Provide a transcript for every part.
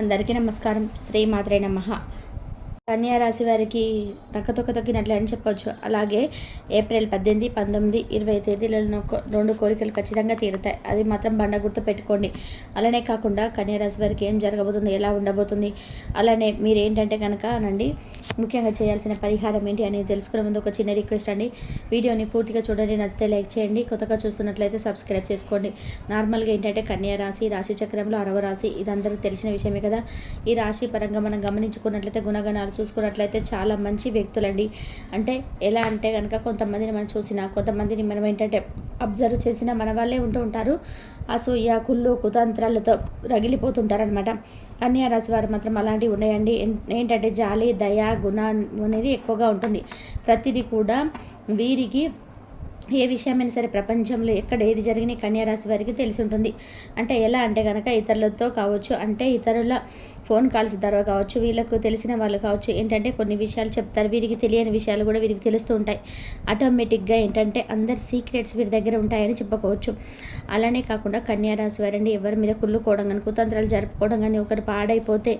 అందరికీ నమస్కారం. శ్రీ మాత్రే నమ. కన్యా రాశి వారికి నక్కతొక్క తొక్కినట్లే అని చెప్పొచ్చు. అలాగే ఏప్రిల్ పద్దెనిమిది పంతొమ్మిది ఇరవై తేదీలలో రెండు కోరికలు ఖచ్చితంగా తీరుతాయి. అది మాత్రం బండ గుర్తు పెట్టుకోండి. అలానే కాకుండా కన్యా రాశి వారికి ఏం జరగబోతుంది ఎలా ఉండబోతుంది అలానే మీరు ఏంటంటే కనుక అనండి ముఖ్యంగా చేయాల్సిన పరిహారం ఏంటి అనేది తెలుసుకునే ముందు ఒక చిన్న రిక్వెస్ట్ అండి. వీడియోని పూర్తిగా చూడండి నచ్చితే లైక్ చేయండి కొత్తగా చూస్తున్నట్లయితే సబ్స్క్రైబ్ చేసుకోండి. నార్మల్గా ఏంటంటే కన్యా రాశి రాశి చక్రంలో అరవ రాశి ఇది అందరికీ తెలిసిన విషయమే కదా. ఈ రాశి పరంగా మనం గమనించుకున్నట్లయితే గుణగణాలు చూసుకున్నట్లయితే చాలా మంచి వ్యక్తులండి. అంటే ఎలా అంటే కనుక కొంతమందిని మనం చూసినా కొంతమందిని మనం ఏంటంటే అబ్జర్వ్ చేసినా మన వాళ్ళే ఉంటూ ఉంటారు. అసూయ కుళ్ళు కుతంత్రాలతో రగిలిపోతుంటారనమాట కన్యారాశి వారు మాత్రం అలాంటివి ఉన్నాయండి. ఏంటంటే జాలి దయ గుణం అనేది ఎక్కువగా ఉంటుంది. ప్రతిదీ కూడా వీరికి ఏ విషయమైనా సరే ప్రపంచంలో ఎక్కడ ఏది జరిగిన కన్యారాశి వారికి తెలిసి ఉంటుంది. అంటే ఎలా అంటే కనుక ఇతరులతో కావచ్చు అంటే ఇతరుల ఫోన్ కాల్స్ ద్వారా కావచ్చు వీళ్ళకు తెలిసిన వాళ్ళు కావచ్చు ఏంటంటే కొన్ని విషయాలు చెప్తారు వీరికి తెలియని విషయాలు కూడా వీరికి తెలుస్తూ ఉంటాయి. ఆటోమేటిక్గా ఏంటంటే అందరి సీక్రెట్స్ వీరి దగ్గర ఉంటాయని చెప్పుకోవచ్చు అలానే కాకుండా కన్యా రాశి వారండి ఎవరి మీద కుళ్ళుకోవడం కానీ కుతంత్రాలు జరుపుకోవడం కానీ ఒకరు పాడైపోతే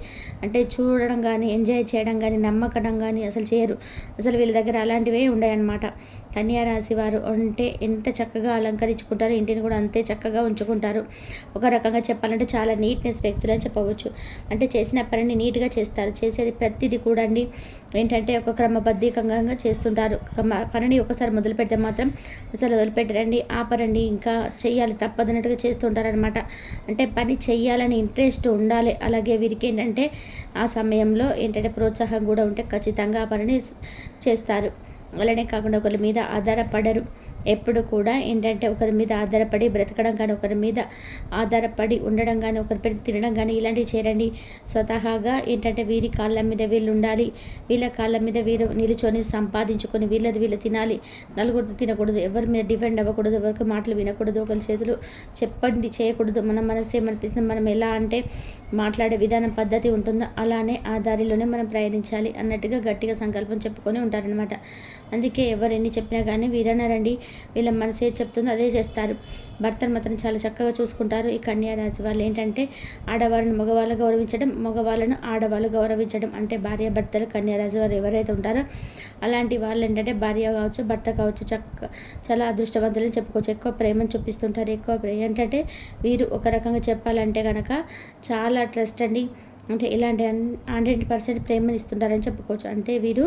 అంటే చూడడం కానీ ఎంజాయ్ చేయడం కానీ నమ్మకడం కానీ అసలు చేయరు. అసలు వీళ్ళ దగ్గర అలాంటివే ఉన్నాయన్నమాట కన్యారాశి వారు అంటే ఎంత చక్కగా అలంకరించుకుంటారో ఇంటిని కూడా అంతే చక్కగా ఉంచుకుంటారు. ఒక రకంగా చెప్పాలంటే చాలా నీట్నెస్ వ్యక్తులు అని చెప్పవచ్చు. అంటే చేసిన పనిని నీట్గా చేస్తారు. చేసేది ప్రతిదీ కూడా అండి ఏంటంటే ఒక క్రమబద్ధీకంగా చేస్తుంటారు. క్రమ- పనిని ఒకసారి మొదలు పెడితే మాత్రం అసలు వదిలిపెట్టరండి ఆపరండి. ఇంకా చేయాలి తప్పదన్నట్టుగా చేస్తుంటారనమాట అంటే పని చేయాలని ఇంట్రెస్ట్ ఉండాలి. అలాగే వీరికి ఏంటంటే ఆ సమయంలో ఏంటంటే ప్రోత్సాహం కూడా ఉంటే ఖచ్చితంగా ఆ పనిని చేస్తారు. అలానే కాకుండా ఒకరి మీద ఆధారపడరు. ఎప్పుడు కూడా ఏంటంటే ఒకరి మీద ఆధారపడి బ్రతకడం కానీ ఒకరి మీద ఆధారపడి ఉండడం కానీ ఒకరి పెట్టి తినడం కానీ ఇలాంటివి చేయరండి. స్వతహాగా ఏంటంటే వీరి కాళ్ళ మీద వీళ్ళు ఉండాలి. వీళ్ళ కాళ్ళ మీద వీరు నిలుచొని సంపాదించుకొని వీళ్ళది వీళ్ళు తినాలి. నలుగురు తినకూడదు. ఎవరి మీద డిపెండ్ అవ్వకూడదు. ఎవరికి మాటలు వినకూడదు. ఒకరి చేతులు చెప్పండి చేయకూడదు. మన మనసు ఏమనిపిస్తుంది? మనం ఎలా అంటే మాట్లాడే విధానం పద్ధతి ఉంటుందో అలానే ఆ దారిలోనే మనం ప్రయాణించాలి అన్నట్టుగా గట్టిగా సంకల్పం చెప్పుకొని ఉంటారనమాట అందుకే ఎవరు ఎన్ని చెప్పినా కానీ వీరన్నారండి వీళ్ళ మనసు ఏది చెప్తుందో అదే చేస్తారు. భర్తను మాత్రం చాలా చక్కగా చూసుకుంటారు. ఈ కన్యా రాశి వాళ్ళు ఏంటంటే ఆడవాళ్ళని మగవాళ్ళు గౌరవించడం మగవాళ్ళను ఆడవాళ్ళు గౌరవించడం అంటే భార్య భర్తలు కన్యారాశి వారు ఎవరైతే ఉంటారో అలాంటి వాళ్ళు ఏంటంటే భార్య కావచ్చు భర్త కావచ్చు చక్క చాలా అదృష్టవంతులని చెప్పుకోవచ్చు. ఎక్కువ ప్రేమను చూపిస్తుంటారు. ఎక్కువ ఏంటంటే వీరు ఒక రకంగా చెప్పాలంటే కనుక చాలా ట్రస్ట్ అండి. అంటే ఇలాంటి హండ్రెడ్ పర్సెంట్ ప్రేమను ఇస్తుంటారని చెప్పుకోవచ్చు. అంటే వీరు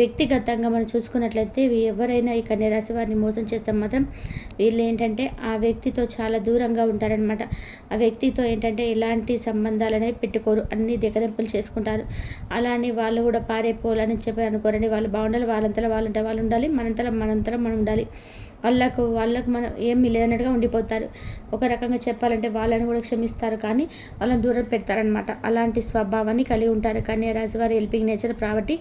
వ్యక్తిగతంగా మనం చూసుకున్నట్లయితే ఎవరైనా ఈ కన్యరాశి వారిని మోసం చేస్తే మాత్రం వీళ్ళు ఏంటంటే ఆ వ్యక్తితో చాలా దూరంగా ఉంటారనమాట ఆ వ్యక్తితో ఏంటంటే ఎలాంటి సంబంధాలు అనేవి పెట్టుకోరు. అన్ని దిగదెంపులు చేసుకుంటారు. అలానే వాళ్ళు కూడా పారైపోవాలని చెప్పి అనుకోరండి. వాళ్ళు బాగుండాలి వాళ్ళంతలో వాళ్ళు ఉంటే వాళ్ళు ఉండాలి మనంతలో మనంతలో మనం ఉండాలి. వాళ్ళకు వాళ్ళకు మనం ఏమీ లేదన్నట్టుగా ఉండిపోతారు. ఒక రకంగా చెప్పాలంటే వాళ్ళని కూడా క్షమిస్తారు కానీ వాళ్ళని దూరం పెడతారనమాట అలాంటి స్వభావాన్ని కలిగి ఉంటారు. కన్యా రాజువారి హెల్పింగ్ నేచర్ కాబట్టి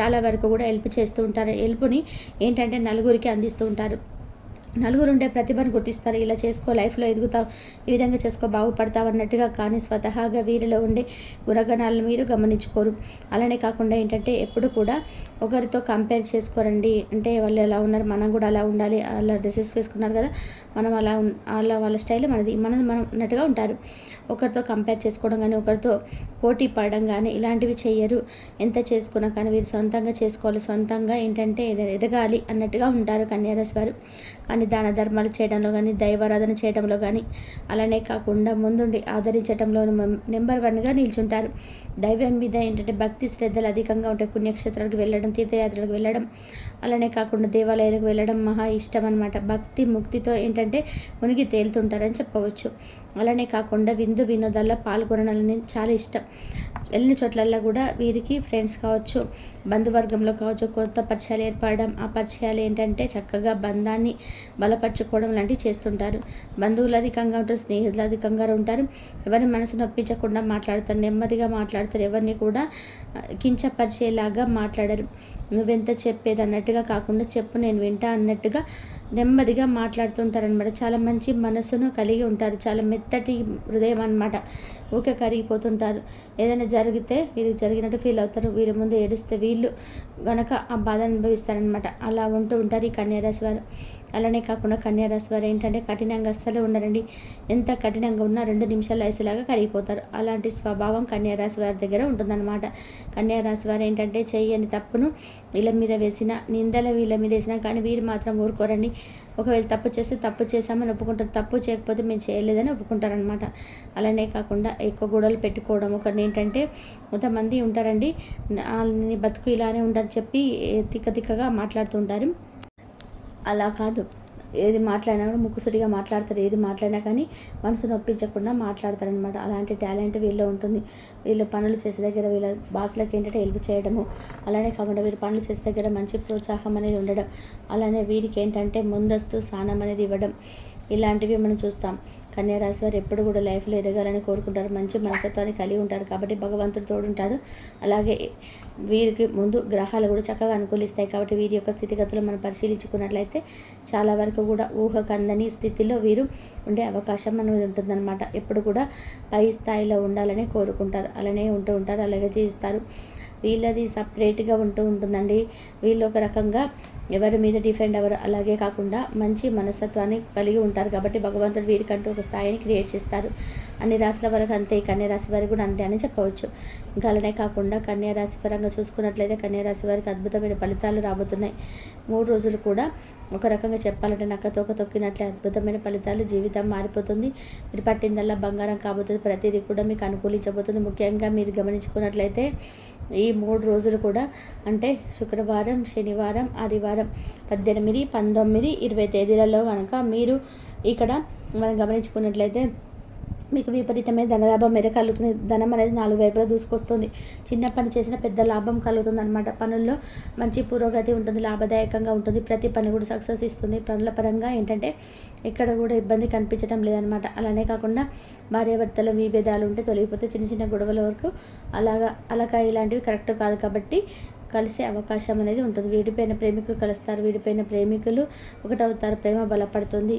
చాలా వరకు కూడా హెల్ప్ చేస్తూ ఉంటారు. హెల్ప్ని ఏంటంటే నలుగురికి అందిస్తూ ఉంటారు. నలుగురు ఉండే ప్రతిభను గుర్తిస్తారు. ఇలా చేసుకో లైఫ్లో ఎదుగుతావు ఈ విధంగా చేసుకో బాగుపడతావు అన్నట్టుగా కానీ స్వతహాగా వీరిలో ఉండే గుణగణాలను మీరు గమనించుకోరు. అలానే కాకుండా ఏంటంటే ఎప్పుడు కూడా ఒకరితో కంపేర్ చేసుకోరండి. అంటే వాళ్ళు ఎలా ఉన్నారు మనం కూడా అలా ఉండాలి అలా డ్రెస్సెస్ వేసుకున్నారు కదా మనం అలా వాళ్ళ అలా వాళ్ళ స్టైల్ మనది మనది మనం ఉన్నట్టుగా ఉంటారు. ఒకరితో కంపేర్ చేసుకోవడం కానీ ఒకరితో పోటీ పడడం కానీ ఇలాంటివి చేయరు. ఎంత చేసుకున్నా కానీ వీరు సొంతంగా చేసుకోవాలి. సొంతంగా ఏంటంటే ఎద- ఎదగాలి అన్నట్టుగా ఉంటారు కన్యారాశి వారు. కానీ దాన ధర్మాలు చేయడంలో కానీ దైవారాధన చేయడంలో కానీ అలానే కాకుండా ముందుండి ఆదరించడంలో నెంబర్ వన్గా నిల్చుంటారు. దైవం మీద ఏంటంటే భక్తి శ్రద్ధలు అధికంగా ఉంటాయి. పుణ్యక్షేత్రాలకు వెళ్ళడం తీర్థయాత్రలకు వెళ్ళడం అలానే కాకుండా దేవాలయాలకు వెళ్ళడం మహా ఇష్టం అనమాట భక్తి ముక్తితో ఏంటంటే మునిగి తేలుతుంటారని చెప్పవచ్చు. అలానే కాకుండా విందు వినోదాల్లో పాల్గొనాలని చాలా ఇష్టం. వెళ్ళిన చోట్లల్లో కూడా వీరికి ఫ్రెండ్స్ కావచ్చు బంధువర్గంలో కావచ్చు కొత్త పరిచయాలు ఏర్పడడం ఆ పరిచయాలు ఏంటంటే చక్కగా బంధాన్ని బలపరచుకోవడం లాంటివి చేస్తుంటారు. బంధువులు అధికంగా ఉంటారు స్నేహితులు అధికంగా ఉంటారు. ఎవరి మనసు నొప్పించకుండా మాట్లాడతారు నెమ్మదిగా మాట్లాడతారు. ఎవరిని కూడా కించపరిచేలాగా మాట్లాడరు. నువ్వెంత చెప్పేది? అన్నట్టుగా కాకుండా చెప్పు నేను వింటా అన్నట్టుగా నెమ్మదిగా మాట్లాడుతుంటారనమాట చాలా మంచి మనసును కలిగి ఉంటారు. చాలా మెత్తటి హృదయం అన్నమాట. ఊకే కరిగిపోతుంటారు. ఏదైనా జరిగితే వీరికి జరిగినట్టు ఫీల్ అవుతారు. వీరి ముందు ఏడిస్తే వీళ్ళు గనక ఆ బాధ అనుభవిస్తారనమాట అలా ఉంటూ ఉంటారు ఈ కన్యారాశి వారు. అలానే కాకుండా కన్యారాశి వారు ఏంటంటే కఠినంగా అస్సలు ఉండరండి. ఎంత కఠినంగా ఉన్నా రెండు నిమిషాలు ఐసులాగా కరిగిపోతారు. అలాంటి స్వభావం కన్యారాశి వారి దగ్గర ఉంటుందన్నమాట. కన్యారాశి వారు ఏంటంటే చేయని తప్పును వీళ్ళ మీద వేసిన నిందల వీళ్ళ మీద వేసినా కానీ వీరు మాత్రం ఊరుకోరండి. ఒకవేళ తప్పు చేస్తే తప్పు చేశామని ఒప్పుకుంటారు. తప్పు చేయకపోతే మేము చేయలేదని ఒప్పుకుంటారనమాట అలానే కాకుండా ఎక్కువ గొడవలు పెట్టుకోవడం. ఒకరిని ఏంటంటే కొంతమంది ఉంటారండి నీ బతుకు ఇలానే ఉంటారని చెప్పి తిక్క తిక్కగా మాట్లాడుతుంటారు అలా కాదు. ఏది మాట్లాడినా కూడా ముక్కుసుడిగా మాట్లాడతారు. ఏది మాట్లాడినా కానీ మనసు నొప్పించకుండా మాట్లాడతారనమాట అలాంటి టాలెంట్ వీళ్ళు ఉంటుంది. వీళ్ళు పనులు చేసే దగ్గర వీళ్ళ బాసులకు ఏంటంటే హెల్ప్ చేయడము. అలానే కాకుండా వీళ్ళు పనులు చేసే దగ్గర మంచి ప్రోత్సాహం అనేది ఉండడం. అలానే వీరికి ఏంటంటే ముందస్తు స్నానం అనేది ఇవ్వడం. ఇలాంటివి మనం చూస్తాం. కన్యారాశి వారు ఎప్పుడు కూడా లైఫ్లో ఎదగాలని కోరుకుంటారు. మంచి మనస్తత్వాన్ని కలిగి ఉంటారు కాబట్టి భగవంతుడు తోడుంటాడు. అలాగే వీరికి ముందు గ్రహాలు కూడా చక్కగా అనుకూలిస్తాయి కాబట్టి వీరి యొక్క స్థితిగతులు మనం పరిశీలించుకున్నట్లయితే చాలా వరకు కూడా ఊహకందని స్థితిలో వీరు ఉండే అవకాశం అనేది ఉంటుందన్నమాట. ఎప్పుడు కూడా పై స్థాయిలో ఉండాలని కోరుకుంటారు. అలానే ఉంటూ ఉంటారు అలాగే జీవిస్తారు. వీళ్ళది సపరేట్గా ఉంటూ ఉంటుందండి. వీళ్ళు ఒక రకంగా ఎవరి మీద డిఫెండ్ అవ్వరు అలాగే కాకుండా మంచి మనస్తత్వాన్ని కలిగి ఉంటారు. కాబట్టి భగవంతుడు వీరికంటూ ఒక స్థాయిని క్రియేట్ చేస్తారు. అన్ని రాశుల వరకు అంతే. కన్యా రాశి వారికి కూడా అంతే అని చెప్పవచ్చు. గలనే అలానే కాకుండా కన్యా రాశి పరంగా చూసుకున్నట్లయితే కన్యా రాశి వారికి అద్భుతమైన ఫలితాలు రాబోతున్నాయి. మూడు రోజులు కూడా ఒక రకంగా చెప్పాలంటే నక్క తోక తొక్కినట్లే అద్భుతమైన ఫలితాలు జీవితం మారిపోతుంది. మీరు పట్టిందల్లా బంగారం కాబోతుంది. ప్రతిదీ కూడా మీకు అనుకూలించబోతుంది. ముఖ్యంగా మీరు గమనించుకున్నట్లయితే ఈ మూడు రోజులు కూడా అంటే శుక్రవారం శనివారం ఆదివారం పద్దెనిమిది పంతొమ్మిది ఇరవై తేదీలలో కనుక మీరు ఇక్కడ మనం గమనించుకున్నట్లయితే మీకు విపరీతమైన ధనలాభం మీద కలుగుతుంది. ధనం అనేది నాలుగు వైపులా దూసుకొస్తుంది. చిన్న పని చేసిన పెద్ద లాభం కలుగుతుంది అనమాట పనుల్లో మంచి పురోగతి ఉంటుంది లాభదాయకంగా ఉంటుంది. ప్రతి పని కూడా సక్సెస్ ఇస్తుంది. పనుల పరంగా ఏంటంటే ఎక్కడ కూడా ఇబ్బంది కనిపించడం లేదనమాట అలానే కాకుండా భార్యాభర్తల విభేదాలు ఉంటే తొలగిపోతే చిన్న చిన్న గొడవల వరకు అలాగా అలాగా ఇలాంటివి కరెక్ట్ కాదు కాబట్టి కలిసే అవకాశం అనేది ఉంటుంది. వీడిపోయిన ప్రేమికులు కలుస్తారు. వీడిపోయిన ప్రేమికులు ఒకటవుతారు. ప్రేమ బలపడుతుంది.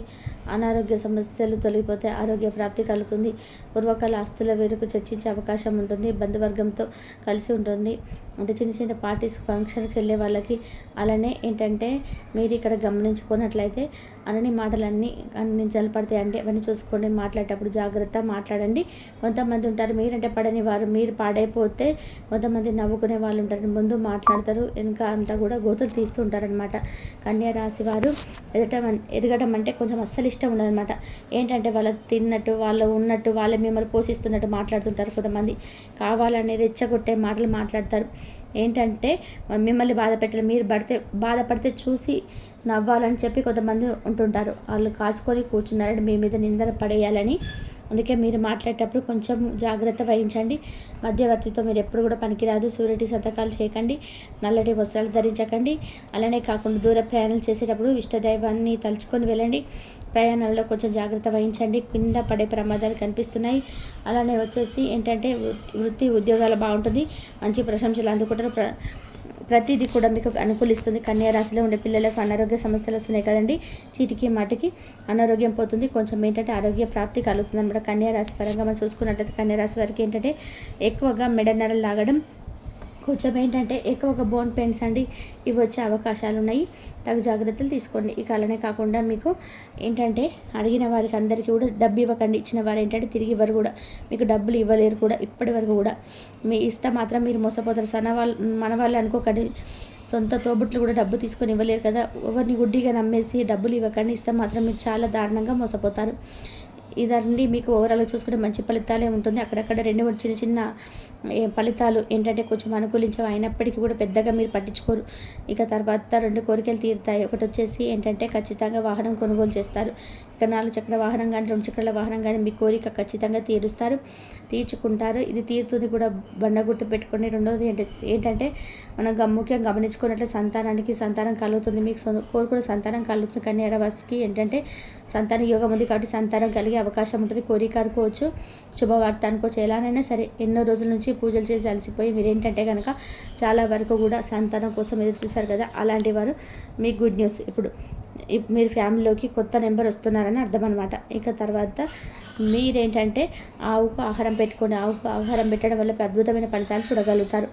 అనారోగ్య సమస్యలు తొలగిపోతే ఆరోగ్య ప్రాప్తి కలుగుతుంది. పూర్వకాల ఆస్తుల వేరుకు చర్చించే అవకాశం ఉంటుంది. బంధువర్గంతో కలిసి ఉంటుంది. అంటే చిన్న చిన్న పార్టీస్ ఫంక్షన్కి వెళ్ళే వాళ్ళకి అలానే ఏంటంటే మీరు ఇక్కడ గమనించుకున్నట్లయితే అనని మాటలన్నీ అన్ని జలపడతాయి అంటే అవన్నీ చూసుకోండి. మాట్లాడేటప్పుడు జాగ్రత్త మాట్లాడండి. కొంతమంది ఉంటారు. మీరంటే పడని వారు. మీరు పాడైపోతే కొంతమంది నవ్వుకునే వాళ్ళు ఉంటారు. ముందు మాట్లాడతారు. ఇంకా అంతా కూడా గోతులు తీస్తూ ఉంటారనమాట కన్యా రాశి వారు ఎదటం ఎదగటం అంటే కొంచెం అస్సలు ఇష్టం ఉండదనమాట ఏంటంటే వాళ్ళు తిన్నట్టు వాళ్ళు ఉన్నట్టు వాళ్ళు మిమ్మల్ని పోషిస్తున్నట్టు మాట్లాడుతుంటారు కొంతమంది. కావాలని రెచ్చగొట్టే మాటలు మాట్లాడతారు. ఏంటంటే మిమ్మల్ని బాధ పెట్టాలి మీరు పడితే బాధపడితే చూసి నవ్వాలని చెప్పి కొంతమంది ఉంటుంటారు. వాళ్ళు కాసుకొని కూర్చున్నారని మీ మీద నిందన పడేయాలని అందుకే మీరు మాట్లాడేటప్పుడు కొంచెం జాగ్రత్త వహించండి. మధ్యవర్తితో మీరు ఎప్పుడు కూడా పనికిరాదు. సూర్యుడి సంతకాలు చేయకండి. నల్లటి వస్త్రాలు ధరించకండి. అలానే కాకుండా దూర ప్రయాణాలు చేసేటప్పుడు ఇష్టదైవాన్ని తలుచుకొని వెళ్ళండి. ప్రయాణాల్లో కొంచెం జాగ్రత్త వహించండి. కింద పడే ప్రమాదాలు కనిపిస్తున్నాయి. అలానే వచ్చేసి ఏంటంటే వృత్తి ఉద్యోగాలు బాగుంటుంది. మంచి ప్రశంసలు అందుకుంటారు. ప్ర ప్రతిదీ కూడా మీకు అనుకూలిస్తుంది. కన్యా రాశిలో ఉండే పిల్లలకు అనారోగ్య సమస్యలు వస్తున్నాయి కదండి. చీటికి మాటికి అనారోగ్యం పోతుంది. కొంచెం ఏంటంటే ఆరోగ్య ప్రాప్తి కలుగుతుంది అనమాట కన్యా రాశి పరంగా మనం చూసుకున్నట్లయితే కన్యా రాశి వారికి ఏంటంటే ఎక్కువగా మెడ నెరలు లాగడం కొంచెం ఏంటంటే ఎక్కువగా బోన్ పెయిన్స్ అండి. ఇవి వచ్చే అవకాశాలు ఉన్నాయి. తగు జాగ్రత్తలు తీసుకోండి. ఇక అలానే కాకుండా మీకు ఏంటంటే అడిగిన వారికి అందరికీ కూడా డబ్బు ఇవ్వకండి. ఇచ్చిన వారు ఏంటంటే తిరిగి ఇవ్వరు కూడా. మీకు డబ్బులు ఇవ్వలేరు కూడా. ఇప్పటి వరకు కూడా. మీ ఇస్తే మాత్రం మీరు మోసపోతారు. సన వాళ్ళు మన వాళ్ళు అనుకోకండి. సొంత తోబుట్లు కూడా డబ్బు తీసుకొని ఇవ్వలేరు కదా. ఎవరిని గుడ్డిగా నమ్మేసి డబ్బులు ఇవ్వకండి. ఇస్తే మాత్రం మీరు చాలా దారుణంగా మోసపోతారు. ఇదండి మీకు ఓవరాల్గా చూసుకుంటే మంచి ఫలితాలే ఉంటుంది. అక్కడక్కడ రెండు మూడు చిన్న చిన్న ఫలితాలు ఏంటంటే కొంచెం అనుకూలించవు. అయినప్పటికీ కూడా పెద్దగా మీరు పట్టించుకోరు. ఇక తర్వాత రెండు కోరికలు తీరుతాయి. ఒకటి వచ్చేసి ఏంటంటే ఖచ్చితంగా వాహనం కొనుగోలు చేస్తారు. చక్ర నాలుగు చక్ర వాహనం కానీ రెండు చక్రాల వాహనం కానీ మీ కోరిక ఖచ్చితంగా తీరుస్తారు. తీర్చుకుంటారు. ఇది తీరుతుంది కూడా బండ గుర్తు పెట్టుకొని రెండవది ఏంటంటే మనం ముఖ్యంగా గమనించుకున్నట్లు సంతానానికి సంతానం కలుగుతుంది. మీకు కోరుకున్న సంతానం కలుగుతుంది. కానీ ఎరవస్కి ఏంటంటే సంతాన యోగం ఉంది కాబట్టి సంతానం కలిగే అవకాశం ఉంటుంది. కోరిక అనుకోవచ్చు శుభవార్త అనుకోవచ్చు. ఎలానైనా సరే ఎన్నో రోజుల నుంచి పూజలు చేసి అలసిపోయి మీరు ఏంటంటే కనుక చాలా వరకు కూడా సంతానం కోసం ఎదురు చూశారు కదా అలాంటి వారు. మీ గుడ్ న్యూస్. ఇప్పుడు మీరు ఫ్యామిలీలోకి కొత్త నెంబర్ వస్తున్నారని అర్థం అనమాట ఇక తర్వాత మీరేంటంటే ఆవుకు ఆహారం పెట్టుకొని ఆవుకు ఆహారం పెట్టడం వల్ల అద్భుతమైన ఫలితాలు చూడగలుగుతారు.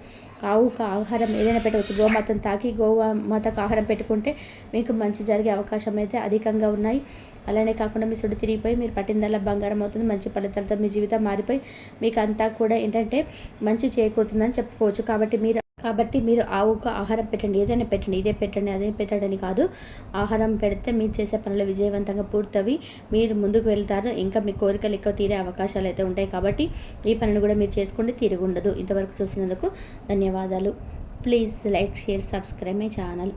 ఆవుకు ఆహారం ఏదైనా పెట్టవచ్చు. గోమాతను తాకి గోమాతకు ఆహారం పెట్టుకుంటే మీకు మంచి జరిగే అవకాశం అయితే అధికంగా ఉన్నాయి. అలానే కాకుండా మీ సుడి తిరిగిపోయి మీరు పట్టిందల్లా బంగారం అవుతుంది. మంచి ఫలితాలతో మీ జీవితం మారిపోయి మీకు అంతా కూడా ఏంటంటే మంచి చేకూరుతుందని చెప్పుకోవచ్చు. కాబట్టి మీరు కాబట్టి మీరు ఆవుకు ఆహారం పెట్టండి ఏదైనా పెట్టండి ఇదే పెట్టండి అదే పెట్టండి కాదు. ఆహారం పెడితే మీరు చేసే పనులు విజయవంతంగా పూర్తవి మీరు ముందుకు వెళ్తారు ఇంకా మీ కోరికలు ఎక్కువ తీరే అవకాశాలు అయితే ఉంటాయి కాబట్టి ఈ పనిని కూడా మీరు చేసుకుంటే తిరిగి ఉండదు ఇంతవరకు చూసినందుకు ధన్యవాదాలు. Please like share subscribe my channel.